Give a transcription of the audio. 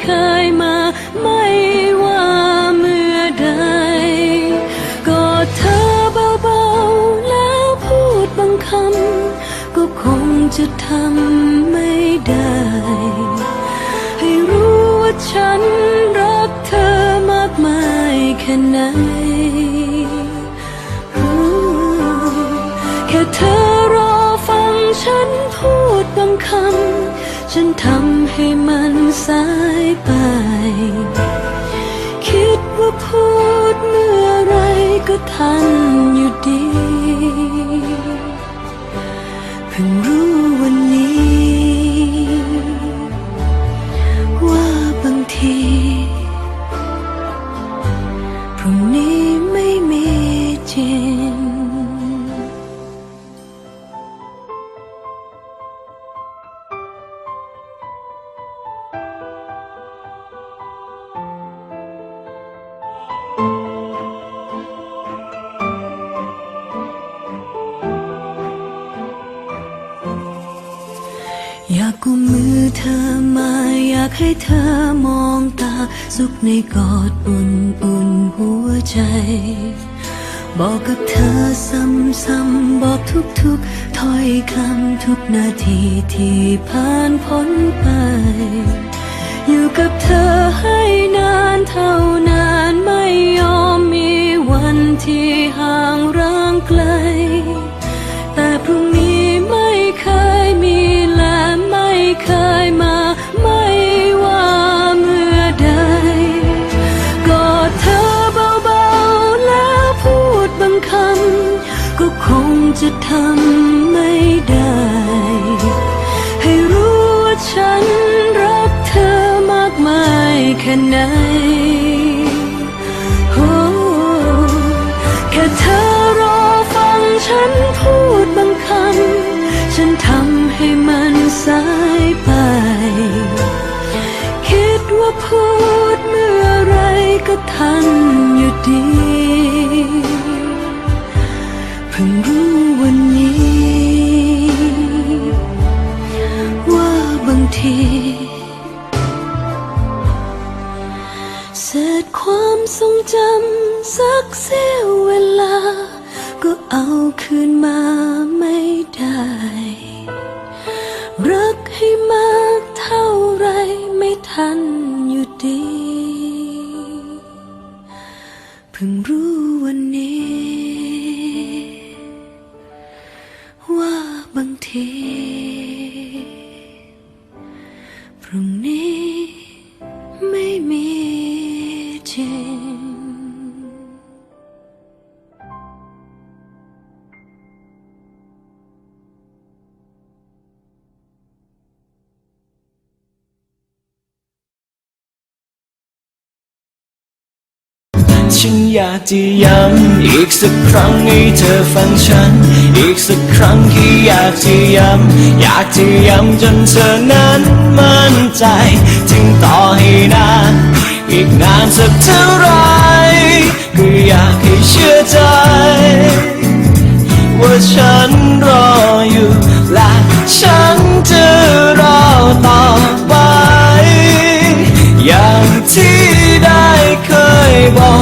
เคยมาไม่ว่าเมื่อใดกอดเธอเบาๆแล้วพูดบางคำก็คงจะทำไม่ได้ ให้รู้ว่าฉันรักเธอมากมายแค่ไหนแค่เธอรอฟังฉันพูดบางคำ ฉันทำให้มันสายไป คิดว่าพูดเมื่อไรก็ทันอยู่ดี กุมมือเธอมาอยากให้เธอมองตา สุขในกอดอุ่นอุ่นหัวใจ บอกกับเธอซ้ำๆบอกทุกๆถ้อยคำทุกนาทีที่ผ่านพ้นไป อยู่กับเธอให้นานเท่านานไม่ยอมมีวันที่ห่างร่า ฉันรักเธอมากมายแค่ไหนโอ้แค่เธอรอฟังฉันพูด ทีเศษความทรงจำสักเสี้ยวเวลา ก็เอาคืนมาไม่ได้ รักให้มากเท่าไรไม่ทันอยู่ดี เพิ่งรู้วันนี้ รุ่งนี้ไม่มีจริง ฉันอยากจะย้ำอีกสักครั้งให้เธอฟังฉัน อีกสักครั้งที่อยากจะย้ำอยากจะย้ำจนเธอนั้นมั่น ใจ ถึงต่อให้นานอีกนานสักเท่าไรก็อยากให้เชื่อใจ ว่าฉันรออยู่ และฉันจะรอต่อไป อย่างที่ได้เคยบอก